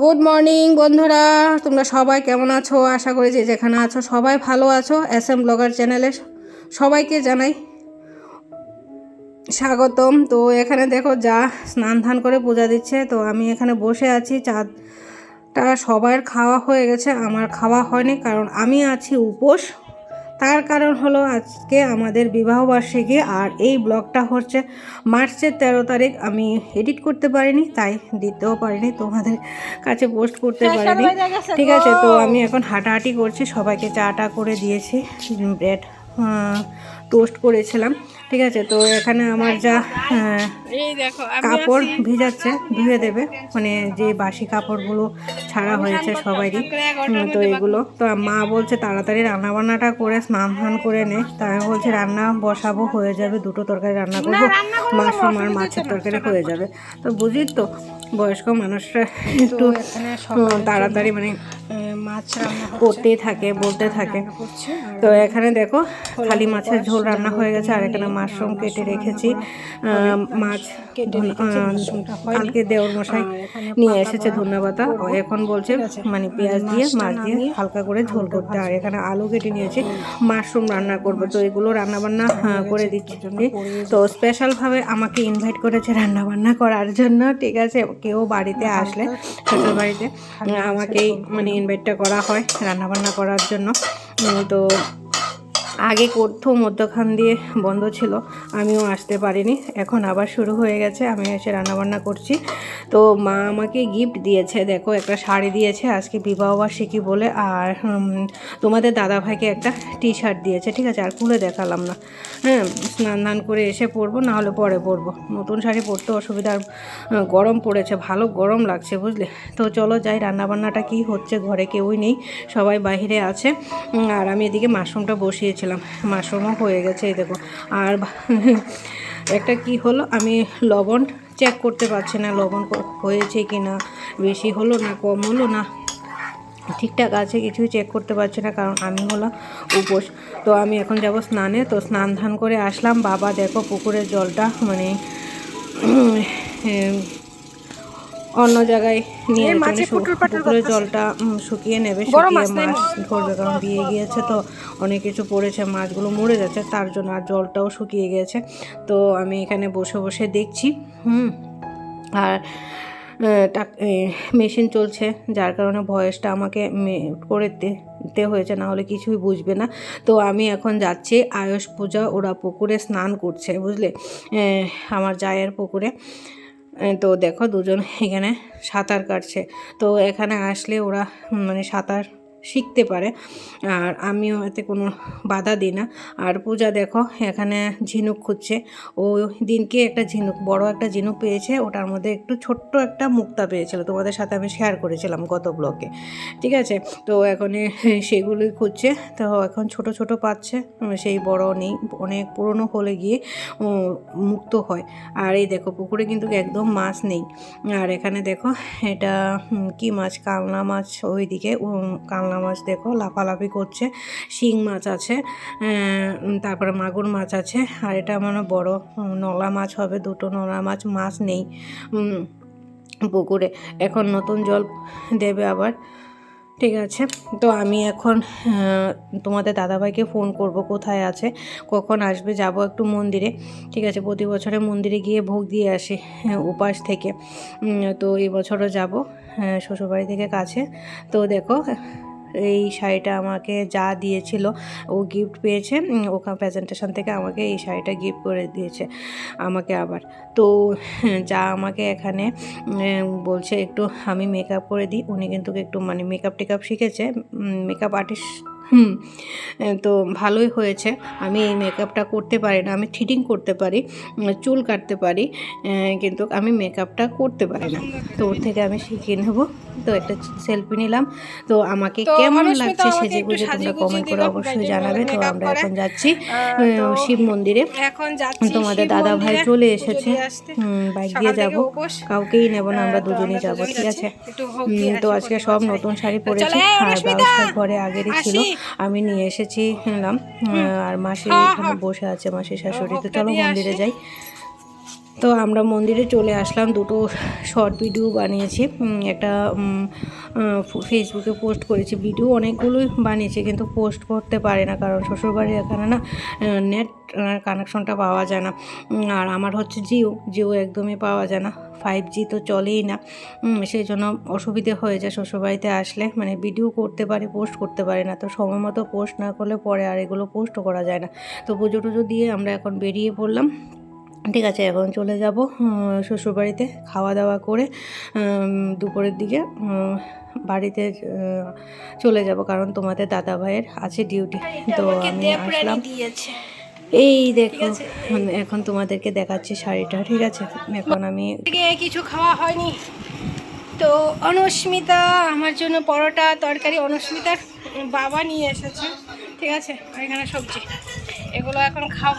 Good morning বন্ধুরা। তোমরা সবাই কেমন আছো? আশা করি যে যেখানে আছো, সবাই ভালো আছো। এস এম ব্লগার চ্যানেলে সবাইকে জানাই স্বাগতম। তো এখানে দেখো, যা স্নান ধান করে পূজা দিচ্ছে। তো আমি এখানে বসে আছি। চাঁদটা সবার খাওয়া হয়ে গেছে। আমার খাওয়া হয়নি, কারণ আমি আছি উপোস। তার কারণ হলো আজকে আমাদের বিবাহবার্ষিকী আর এই ব্লগটা হচ্ছে মার্চের তেরো তারিখ। আমি এডিট করতে পারিনি তাই দিতেও পারিনি। তোমাদের কাছে পোস্ট করতে পারিনি। ঠিক আছে তো আমি এখন হাঁটাহাঁটি করছি। সবাইকে চা টা করে দিয়েছি ব্রেড টোস্ট করেছিলাম ঠিক আছে? তো এখানে আমার যা দেখো কাপড় ভিজাচ্ছে ধুয়ে দেবে। মানে যে বাসি কাপড়গুলো ছাড়া হয়েছে সবারই তো এগুলো তো মা বলছে তাড়াতাড়ি রান্না বান্নাটা করে স্নান ধান করে নে। তা আমি বলছি রান্না বসাবো হয়ে যাবে দুটো তরকারি রান্না করব। মাশরুম আর মাছের তরকারি হয়ে যাবে। তো বুঝি তো বয়স্ক মানুষরা একটু তাড়াতাড়ি মানে মাছ রান্না করতেই থাকে বলতে থাকে। তো এখানে দেখো খালি মাছের ঝোল রান্না হয়ে গেছে, আর এখানে মাশরুম কেটে রেখেছি। মাছ কালকে দেওর মশাই নিয়ে এসেছে ধন্যবাদ এখন বলছে মানে পেঁয়াজ দিয়ে, মাছ দিয়ে হালকা করে ঝোল করতে। আর এখানে আলু কেটে নিয়েছি, মাশরুম রান্না করব। তো এগুলো রান্না বান্না করে দিচ্ছি তো স্পেশালভাবে আমাকে ইনভাইট করেছে রান্না বান্না করার জন্য, ঠিক আছে? কেউ বাড়িতে আসলে, শ্বশুর বাড়িতে, আমাকেই মানে ইনভাইটটা করা হয় রান্না বান্না করার জন্য। তো আগে করতো, মধ্যখান দিয়ে বন্ধ ছিল, আমিও আসতে পারিনি। এখন আবার শুরু হয়ে গেছে, আমি এসে রান্নাবান্না করছি। তো মা আমাকে গিফট দিয়েছে, দেখো একটা শাড়ি দিয়েছে, আজকে বিবাহবার্ষিকী বলে, আর তোমাদের দাদা ভাইকে একটা টি শার্ট দিয়েছে, ঠিক আছে? আর খুলে দেখালাম না। হ্যাঁ স্নান ধান করে এসে পরবো না হলে পরে পরবো। নতুন শাড়ি পরতে অসুবিধা গরম পড়েছে, ভালো গরম লাগছে, বুঝলে? তো চলো যাই, রান্নাবান্নাটা কি হচ্ছে, ঘরে কেউই নেই, সবাই বাইরে আছে। আর আমি এদিকে মাশরুমটা বসিয়েছিলাম। মাশরুমও হয়ে গেছে, এই দেখো। আর একটা কি হলো? আমি লবণ চেক করতে পারছি না, লবণ হয়েছে কি না বেশি হলো না, কম হলো না। ঠিকঠাক আছে, কিছুই চেক করতে পারছি না, কারণ আমি হলাম উপোস। তো আমি এখন যাব স্নানে, তো স্নান ধান করে আসলাম। বাবা দেখো পুকুরের জলটা মানে অন্য জায়গায় নিয়ে শু- পুকুরের জলটা শুকিয়ে নেবে শুকিয়ে মাছ ধরবে কারণ দিয়ে গিয়েছে তো অনেক কিছু পড়েছে মাছগুলো মরে যাচ্ছে তার জন্য আর জলটাও শুকিয়ে গিয়েছে। তো আমি এখানে বসে বসে দেখছি হুম আর মেশিন চলছে যার কারণে ভয়েসটা আমাকে করে দিতে হয়েছে না হলে কিছুই বুঝবে না। তো আমি এখন যাচ্ছি আয়ুষ পূজা ওরা পুকুরে স্নান করছে বুঝলে? আমার জায়ের পুকুরে। তো দেখো দুজন এখানে সাঁতার কাটছে। তো এখানে আসলে ওরা মানে সাঁতার শিখতে পারে। আর আমিও এতে কোনো বাধা দিই না। আর পূজা দেখো এখানে ঝিনুক খুঁজছে। ও দিনকে একটা ঝিনুক বড় একটা ঝিনুক পেয়েছে। ওটার মধ্যে একটু ছোট্ট একটা মুক্তা পেয়েছিল। তোমাদের সাথে আমি শেয়ার করেছিলাম গত ব্লগে ঠিক আছে? তো এখন সেগুলোই খুঁজছে। তো এখন ছোট ছোট পাচ্ছে। সেই বড় নেই। অনেক পুরনো হলে গিয়ে মুক্ত হয়। আর এই দেখো পুকুরে কিন্তু একদম মাছ নেই। আর এখানে দেখো এটা কি মাছ? কালনা মাছ ওইদিকে উম, কালনা মাছ দেখো লাফালাফি করছে শিং মাছ আছে তারপরে মাগুর মাছ আছে আর এটা মানে বড় নলা মাছ হবে দুটো নলা মাছ মাছ নেই পুকুরে। এখন নতুন জল দেবে আবার ঠিক আছে? তো আমি এখন তোমাদের দাদাভাইকে ফোন করব কোথায় আছে কখন আসবে যাব একটু মন্দিরে ঠিক আছে? প্রতি বছরে মন্দিরে গিয়ে ভোগ দিয়ে আসি হ্যাঁ, উপাস থেকে। তো এই বছরও যাব হ্যাঁ, শ্বশুরবাড়ি থেকে কাছে। তো দেখো এই শাড়িটা আমাকে যা দিয়েছিল, ও গিফট পেয়েছে ওখান প্রেজেন্টেশন থেকে আমাকে এই শাড়িটা গিফট করে দিয়েছে আমাকে আবার। তো, যা আমাকে এখানে বলছে একটু আমি মেকআপ করে দিই, উনি কিন্তু একটু মানে মেকআপ টেকআপ শিখেছে মেকআপ আর্টিস্ট হুম তো ভালোই হয়েছে। আমি এই মেকআপটা করতে পারি না আমি থিটিং করতে পারি চুল কাটতে পারি কিন্তু আমি মেকআপটা করতে পারি না। তো ওর থেকে আমি শিখিয়ে নেব। তো একটা সেলফি নিলাম। তো আমাকে কেমন লাগছে সেজে গুজে তোমরা কমেন্ট করে অবশ্যই জানাবে। তো আমরা এখন যাচ্ছি শিব মন্দিরে। এখন তোমাদের দাদা ভাই চলে এসেছে। বাইক দিয়ে যাব। কাউকেই নেব না আমরা দুজনেই যাব ঠিক আছে? তো আজকে সব নতুন শাড়ি পরেছি। আর ঘরে আগেরই ছিল। আমি নিয়ে এসেছি নিলাম আর মাসি হ্যাঁ, এখানে হ্যাঁ। বসে আছে মাসি শাশুড়ি তো চলো মন্দিরে যাই। তো আমরা মন্দিরে চলে আসলাম দুটো শর্ট ভিডিও বানিয়েছি একটা ফেসবুকে পোস্ট করেছি। ভিডিও অনেকগুলোই বানিয়েছি কিন্তু পোস্ট করতে পারে না কারণ শ্বশুরবাড়ির এখানে না নেট কানেকশনটা পাওয়া যায় না। আর আমার হচ্ছে জিও জিও একদমই পাওয়া যায় না। ফাইভ জি তো চলেই না। সেই জন্য অসুবিধে হয়ে যায় শ্বশুরবাড়িতে আসলে। মানে ভিডিও করতে পারে পোস্ট করতে পারে না। তো সময় মতো পোস্ট না করলে পরে আর এগুলো পোস্টও করা যায় না। তো পুজো টুজো দিয়ে আমরা এখন বেরিয়ে পড়লাম। ঠিক আছে এখন চলে যাব শ্বশুরবাড়িতে খাওয়া দাওয়া করে দুপুরের দিকে বাড়িতে চলে যাব। কারণ তোমাদের দাদা ভাইয়ের আছে ডিউটি তো আমি আসলাম। এই দেখো এখন- তোমাদেরকে দেখাচ্ছি শাড়িটা ঠিক আছে? এখন আমি কিছু খাওয়া হয়নি। তো অনুস্মিতা আমার জন্য পরোটা তরকারি অনুস্মিতার বাবা নিয়ে এসেছে ঠিক আছে? আর এখানে সবজি। এগুলো এখন খাব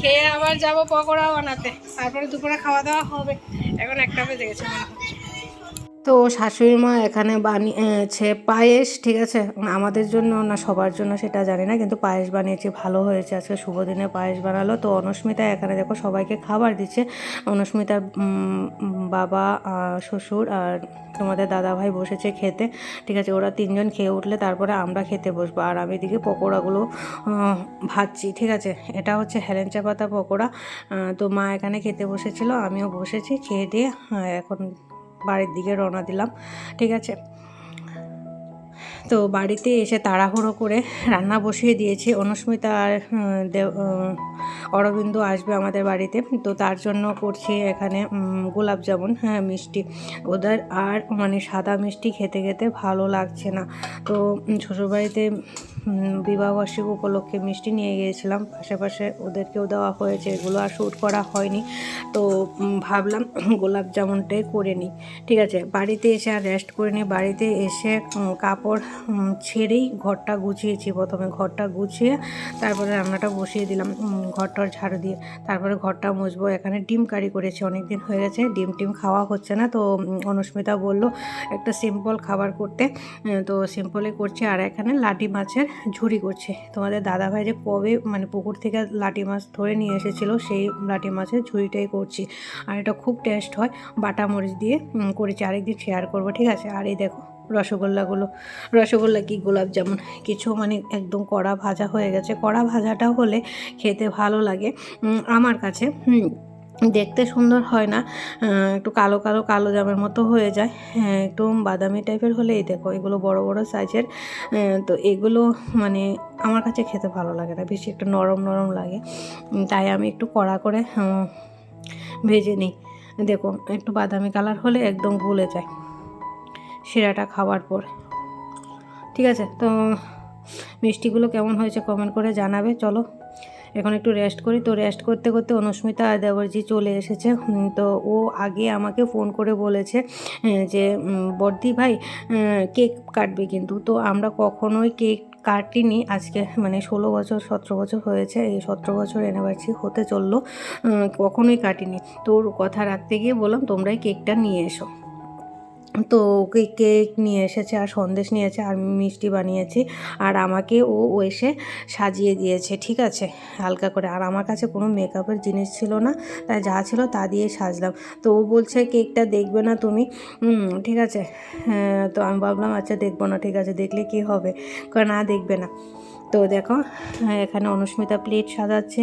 খেয়ে আবার যাব পকোড়া বানাতে। তারপরে দুপুরে খাওয়া দাওয়া হবে। এখন একটা বেজে গেছে। মনে তো শাশুড়ি মা এখানে বানিয়েছে পায়েস, ঠিক আছে? আমাদের জন্য না, সবার জন্য সেটা জানি না, কিন্তু পায়েস বানিয়েছে, ভালো হয়েছে। আজকে শুভ দিনে পায়েস বানালো। তো অনুস্মিতা এখানে দেখো সবাইকে খাবার দিচ্ছে। অনুস্মিতার বাবা শ্বশুর আর তোমাদের দাদা ভাই বসেছে খেতে, ঠিক আছে? ওরা তিনজন খেয়ে উঠলে তারপরে আমরা খেতে বসবো। আর আমি এদিকে পকোড়াগুলো ভাজছি, ঠিক আছে? এটা হচ্ছে হেলেঞ্চা পাতা পকোড়া। তো মা এখানে খেতে বসেছিল, আমিও বসেছি, খেয়ে দিয়ে এখন বাড়ির দিকে রওনা দিলাম, ঠিক আছে? তো বাড়িতে এসে তাড়াহুড়ো করে রান্না বসিয়ে দিয়েছি। অনুস্মিতা আর দেব অরবিন্দ আসবে আমাদের বাড়িতে। তো তার জন্য করছি এখানে গোলাপ জামুন হ্যাঁ মিষ্টি। ওদের আর মানে সাদা মিষ্টি খেতে খেতে ভালো লাগছে না। তো শ্বশুরবাড়িতে বিবাহবার্ষিক উপলক্ষে মিষ্টি নিয়ে গিয়েছিলাম। পাশাপাশি ওদেরকেও দেওয়া হয়েছে। এগুলো আর শ্যুট করা হয়নি। তো ভাবলাম গোলাপ জামুনটাই করে নিই। ঠিক আছে, বাড়িতে এসে আর রেস্ট করে নিই। বাড়িতে এসে কাপড় ছেড়েই ঘরটা গুছিয়েছি। প্রথমে ঘরটা গুছিয়ে তারপরে রান্নাটা বসিয়ে দিলাম। ঘরটার ঝাড়ু দিয়ে তারপরে ঘরটা মুছবো। এখানে ডিম কারি করেছি। অনেক দিন হয়ে গেছে। ডিম টিম খাওয়া হচ্ছে না। তো অনুস্মিতা বলল, একটা সিম্পল খাবার করতে। তো সিম্পলে করছি। আর এখানে লাটি মাছের ঝুড়ি করছে। তোমাদের দাদা ভাই যে কবে মানে পুকুর থেকে লাটি মাছ ধরে নিয়ে এসেছিল, সেই লাটি মাছের ঝুড়িটাই করছি। আর এটা খুব টেস্ট হয়, বাটা মরিচ দিয়ে করেছি। আরেকদিন শেয়ার করব, ঠিক আছে? আর এই দেখো, রসগোল্লাগুলো। রসগোল্লা কি গোলাপ জামুন। কিছু মানে একদম কড়া ভাজা হয়ে গেছে। কড়া ভাজাটা হলে খেতে ভালো লাগে। আমার কাছে, হুম দেখতে সুন্দর হয় না একটু কালো কালো কালো জামের মতো হয়ে যায়। হ্যাঁ, একটু বাদামি টাইপের হলে এই দেখো এগুলো বড় বড় সাইজের তো এগুলো মানে আমার কাছে খেতে ভালো লাগে না বেশি একটু নরম নরম লাগে। তাই আমি একটু কড়া করে ভেজে নিই। দেখো একটু বাদামি কালার হলে একদম গলে যায় শিরাটা খাওয়ার পর। ঠিক আছে? তো মিষ্টিগুলো কেমন হয়েছে কমেন্ট করে জানাবে চলো। এখন একটু রেস্ট করি। তো রেস্ট করতে করতে অনুস্মিতা দেবরজি চলে এসেছে। তো ও আগে আমাকে ফোন করে বলেছে যে বর্দি ভাই কেক কাটবে কিন্তু। তো আমরা কখনোই কেক কাটিনি। আজকে মানে ষোলো বছর, সতেরো বছর হয়েছে। এই সতেরো বছর অ্যানিভার্সারি হতে চলল। কখনোই কাটিনি। তোর কথা রাখতে গিয়ে বললাম, তোমরাই কেকটা নিয়ে এসো। তো ওকে কেক নিয়ে এসেছে আর সন্দেশ নিয়েছে আর মিষ্টি বানিয়েছি। আর আমাকে ও এসে সাজিয়ে দিয়েছে ঠিক আছে? হালকা করে। আর আমার কাছে কোনো মেকআপের জিনিস ছিল না তাই যা ছিল তা দিয়ে সাজলাম। তো ও বলছে কেকটা দেখবে না তুমি? ঠিক আছে। হ্যাঁ, তো আমি ভাবলাম আচ্ছা দেখব না। ঠিক আছে দেখলে কি হবে? কয় না দেখবে না। তো দেখো হ্যাঁ, এখানে অনুস্মিতা প্লেট সাজাচ্ছে।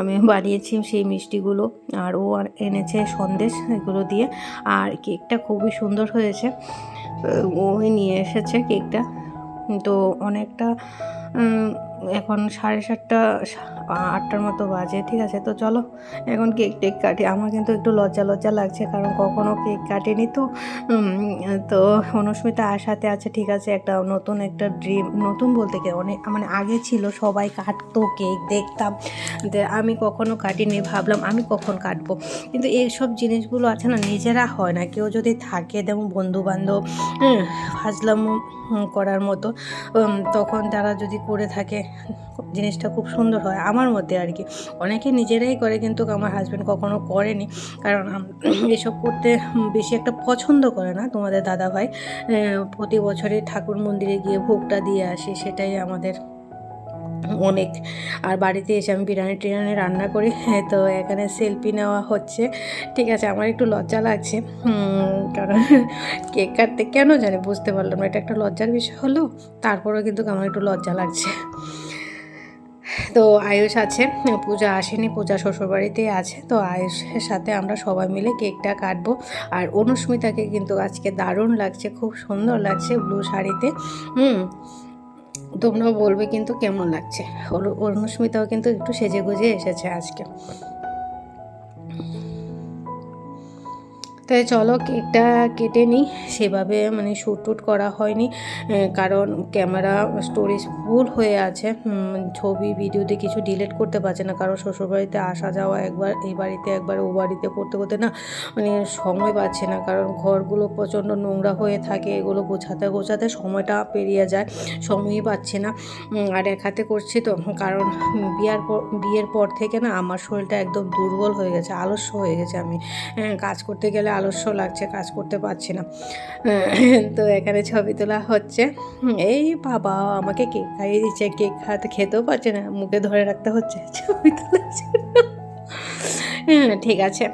আমি বানিয়েছি সেই মিষ্টিগুলো আর ও আর এনেছে সন্দেশ এগুলো দিয়ে আর কেকটা খুবই সুন্দর হয়েছে। ওই নিয়ে এসেছে কেকটা। তো অনেকটা এখন সাড়ে সাতটা আটটার মতো বাজে, ঠিক আছে? তো চলো, এখন কেক টেক কাটি। আমার কিন্তু একটু লজ্জা লজ্জা লাগছে, কারণ কখনো কেক কাটিনি তো। তো অনুস্মিতা আশাতে আছে, ঠিক আছে, একটা নতুন একটা ড্রিম, নতুন বলতে কি অনেক মানে আগে ছিল সবাই কাটতো কেক, দেখতাম আমি কখনো কাটিনি, ভাবলাম আমি কখন কাটবো। কিন্তু এইসব জিনিসগুলো আছে না, নিজেরা হয় না। কেউ যদি থাকে, যেমন বন্ধু বান্ধব ফাজলাম করার মতো তখন তারা যদি করে থাকে জিনিসটা খুব সুন্দর হয় আমার মধ্যে আর কি। অনেকে নিজেরাই করে কিন্তু আমার হাজব্যান্ড কখনো করেনি। কারণ এসব করতে বেশি একটা পছন্দ করে না তোমাদের দাদা ভাই প্রতি বছরে ঠাকুর মন্দিরে গিয়ে ভোগটা দিয়ে আসে, সেটাই আমাদের অনেক। আর বাড়িতে এসে আমি বিরিয়ানি টিরিয়ানি রান্না করি, তো এখানে সেলফি নেওয়া হচ্ছে। ঠিক আছে, আমার একটু লজ্জা লাগছে। কারণ কেক কাটতে কেন জানি বুঝতে পারলাম না, এটা একটা লজ্জার বিষয় হলো, তারপরেও কিন্তু আমার একটু লজ্জা লাগছে। তো আয়ুষ আছে, পূজা আসেনি, পূজা শ্বশুরবাড়িতেই আছে, তো আয়ুষের সাথে আমরা সবাই মিলে কেকটা কাটবো। আর অনুস্মিতাকে কিন্তু আজকে দারুণ লাগছে, খুব সুন্দর লাগছে ব্লু শাড়িতে। হুম তোমরাও বলবে কিন্তু কেমন লাগছে? অনুস্মিতাও কিন্তু একটু সেজে গুজে এসেছে আজকে। তাই চলো কেকটা কেটে নিই। সেভাবে মানে শ্যুট টুট করা হয়নি কারণ ক্যামেরা স্টোরেজ ফুল হয়ে আছে। ছবি, ভিডিওতে কিছু ডিলিট করতে পারছে না। কারণ শ্বশুরবাড়িতে আসা যাওয়া একবার, এই বাড়িতে একবার, ও বাড়িতে করতে করতে না মানে সময় পাচ্ছে না। কারণ ঘরগুলো প্রচণ্ড নোংরা হয়ে থাকে, এগুলো গোছাতে গোছাতে সময়টা পেরিয়ে যায়, সময়ই পাচ্ছে না। আর এক হাতে করছি তো, কারণ বিয়ার পর, বিয়ের পর থেকে না আমার শরীরটা একদম দুর্বল হয়ে গেছে, আলস্য হয়ে গেছে আমি। কাজ করতে গেলে আলস্য লাগছে, কাজ করতে পারছি না। তো এখানে ছবি তোলা হচ্ছে। এই বাবা, আমাকে কেক খাইয়ে দিচ্ছে। কেক খাওয়াতে খেতেও পারছে না, মুখে ধরে রাখতে হচ্ছে। ছবি জন্য। হ্যাঁ ঠিক আছে।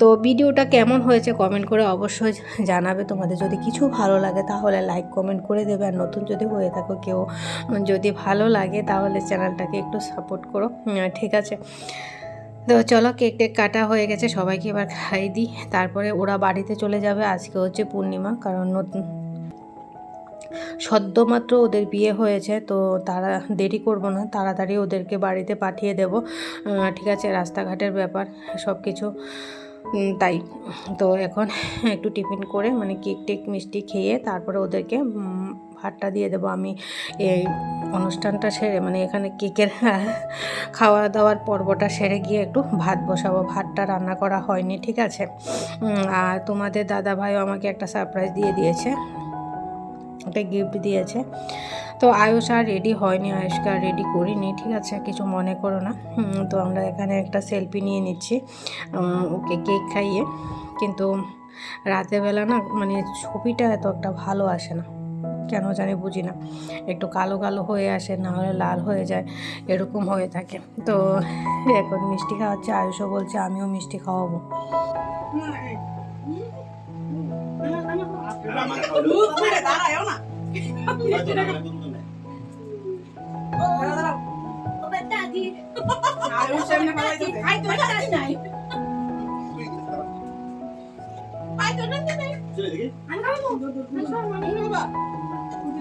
তো ভিডিওটা কেমন হয়েছে কমেন্ট করে অবশ্যই জানাবে। তোমাদের যদি কিছু ভালো লাগে তাহলে লাইক, কমেন্ট করে দেবে। আর নতুন যদি হয়ে থাকো কেউ যদি ভালো লাগে তাহলে চ্যানেলটাকে একটু সাপোর্ট করো। ঠিক আছে। তো চলো কেক টেক কাটা হয়ে গেছে, সবাইকে এবার খাই দিই তারপরে ওরা বাড়িতে চলে যাবে, আজকে হচ্ছে পূর্ণিমা, কারণ নতুন সদ্যমাত্র ওদের বিয়ে হয়েছে, তো তারা দেরি করব না, তাড়াতাড়ি ওদেরকে বাড়িতে পাঠিয়ে দেব। ঠিক আছে, রাস্তাঘাটের ব্যাপার, সব কিছু তাই। তো এখন একটু টিফিন করে মানে কেক টেক মিষ্টি খেয়ে তারপরে ওদেরকে ভাতটা দিয়ে দেবো। আমি এই অনুষ্ঠানটা সেরে মানে এখানে কেকের খাওয়া দাওয়ার পর্বটা সেরে গিয়ে একটু ভাত বসাবো। ভাতটা রান্না করা হয়নি, ঠিক আছে? আর তোমাদের দাদা ভাইও আমাকে একটা সারপ্রাইজ দিয়ে দিয়েছে। একটা গিফট দিয়েছে। তো আয়ুষ আর রেডি হয়নি, আয়ুষকে আর রেডি করিনি, ঠিক আছে? কিছু মনে করো না। তো আমরা এখানে একটা সেলফি নিয়ে নিচ্ছি। ওকে কেক খাইয়ে। কিন্তু রাতের বেলা না মানে ছবিটা এত একটা ভালো আসে না। কেন জানি বুঝি না। একটু কালো কালো হয়ে আসে না হলে লাল হয়ে যায় এরকম হয়ে থাকে। তো এখন মিষ্টি খাওয়াচ্ছে আয়ুষও বলছে আমিও মিষ্টি খাওয়াবো।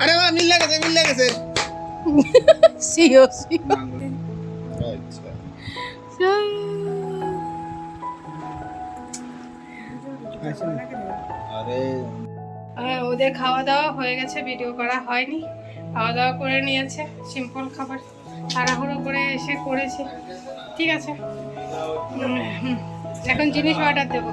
আরে বাবা মিল গেছে মিল গেছে সিও সিও। আচ্ছা। আরে। ওদের খাওয়া দাওয়া হয়ে গেছে ভিডিও করা হয়নি। খাওয়া দাওয়া করে নিয়েছে সিম্পল খাবার। তাড়াহুড়ো করে এসে করেছে। ঠিক আছে। এখন জিনিস অর্ডার দেবো।